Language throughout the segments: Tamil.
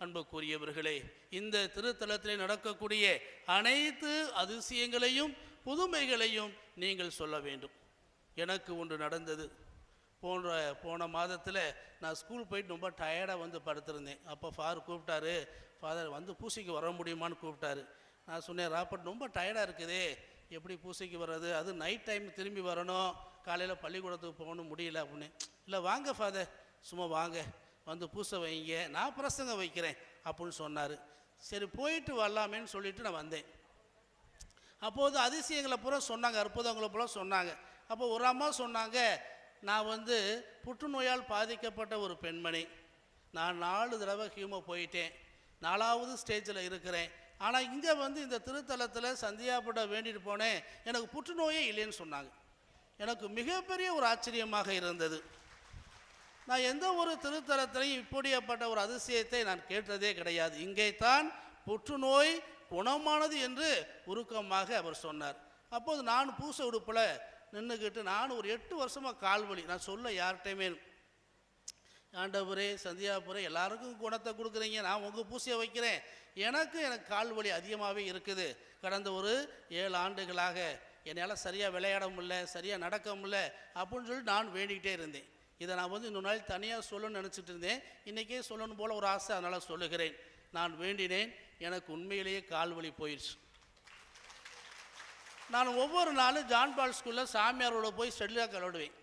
அன்புக்குரியவர்களே இந்த திருத்தலத்திலே நடக்கக்கூடிய அனைத்து அதிசயங்களையும் புதுமைகளையும் நீங்கள் சொல்ல வேண்டும். எனக்கு ஒன்று நடந்தது. போன்ற போன மாதத்தில் நான் ஸ்கூல் போயிட்டு ரொம்ப டயர்டாக வந்து படுத்திருந்தேன். அப்போ ஃபாதர் கூப்பிட்டாரு ஃபாதர் வந்து பூசைக்கு வர முடியுமான்னு கூப்பிட்டாரு. நான் சொன்னேன் ராப்பர்ட் ரொம்ப டயர்டாக இருக்குதே. எப்படி பூசைக்கு வர்றது? அது நைட் டைம் திரும்பி வரணும். காலையில் பள்ளிக்கூடத்துக்கு போகணும் முடியல அப்படின்னு. இல்லை வாங்க ஃபாதர் சும்மா வாங்க. வந்து பூசை வைங்க நான் பிரசங்கம் வைக்கிறேன் அப்படின்னு சொன்னார். சரி போயிட்டு வரலாமேன்னு சொல்லிட்டு நான் வந்தேன். அப்போது அதிசயங்களை பூரா சொன்னாங்க அற்புதங்களை பூரா சொன்னாங்க. அப்போ ஒரு அம்மா சொன்னாங்க நான் வந்து புற்றுநோயால் பாதிக்கப்பட்ட ஒரு பெண்மணி. நான் நாலு தடவை ஹியூமோ போயிட்டேன். நாலாவது ஸ்டேஜில் இருக்கிறேன். ஆனால் இங்கே வந்து இந்த திருத்தலத்தில் சந்தியாப்பட வேண்டிட்டு போனேன். எனக்கு புற்றுநோயே இல்லைன்னு சொன்னாங்க. எனக்கு மிகப்பெரிய ஒரு ஆச்சரியமாக இருந்தது. நான் எந்த ஒரு திருத்தலத்திலையும் இப்படியப்பட்ட ஒரு அதிசயத்தை நான் கேட்டதே கிடையாது. இங்கே தான் புற்றுநோய் குணமானது என்று உருக்கமாக அவர் சொன்னார். அப்போது நான் பூச உடுப்பில் நின்றுக்கிட்டு நான் ஒரு எட்டு வருஷமாக கால்வழி நான் சொல்ல யார்கிட்டையுமே ஆண்டவரே சந்தியாபுரே எல்லாருக்கும் குணத்தை கொடுக்குறீங்க. நான் உங்கள் பூசையை வைக்கிறேன். எனக்கு எனக்கு கால் வலி அதிகமாகவே இருக்குது. கடந்த ஒரு ஏழு ஆண்டுகளாக என்னால் சரியாக விளையாட முடியல சரியாக நடக்க முடியல அப்படின்னு சொல்லி நான் வேண்டிக்கிட்டே இருந்தேன். இதை நான் வந்து இன்னொரு நாள் தனியாக சொல்லணும்னு நினச்சிட்டு இருந்தேன். இன்றைக்கே சொல்லணும் போல் ஒரு ஆசை அதனால் சொல்லுகிறேன். நான் வேண்டினேன். எனக்கு உண்மையிலேயே கால் வலி போயிடுச்சு நான் ஒவ்வொரு நாளும் ஜான் பால் ஸ்கூலில் சாமியாரோட போய் ஷெட்லாக் விளையாடுவேன்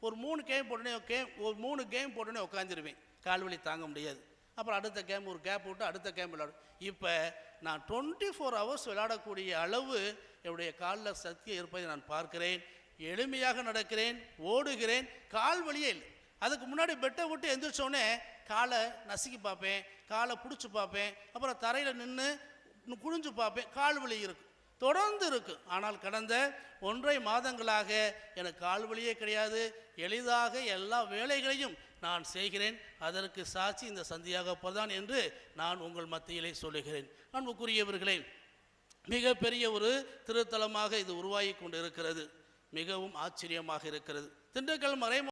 ஒரு மூணு கேம் போட்டோன்னே கேம் ஒரு மூணு கேம் போட்டோன்னே உட்காந்துருவேன் கால் வலி தாங்க முடியாது. அப்புறம் அடுத்த கேம் ஒரு கேப் விட்டு அடுத்த கேம் விளாடும் இப்போ நான் டுவெண்ட்டி ஃபோர் ஹவர்ஸ் விளையாடக்கூடிய அளவு என்னுடைய காலில் சக்தி இருப்பதை நான் பார்க்கிறேன். எளிமையாக நடக்கிறேன் ஓடுகிறேன் கால் வலியே இல்லை. அதுக்கு முன்னாடி பெட்டை விட்டு எந்திரிச்சோடனே காலை நசுக்கி பார்ப்பேன் காலை பிடிச்சி பார்ப்பேன் அப்புறம் தரையில் நின்று குனிஞ்சு பார்ப்பேன் கால் வலி இருக்கும் தொடர்ந்து இருக்கு. ஆனால் கடந்த ஒன்றை மாதங்களாக எனக்கு கால் வலியே கிடையாது. எளிதாக எல்லா வேலைகளையும் நான் செய்கிறேன். அதற்கு சாட்சி இந்த சந்தியாக போதான் என்று நான் உங்கள் மத்தியிலே சொல்லுகிறேன். அன்புக்குரியவர்களே மிகப்பெரிய ஒரு திருத்தலமாக இது உருவாகி கொண்டு இருக்கிறது மிகவும் ஆச்சரியமாக இருக்கிறது. திண்டுக்கல் மறை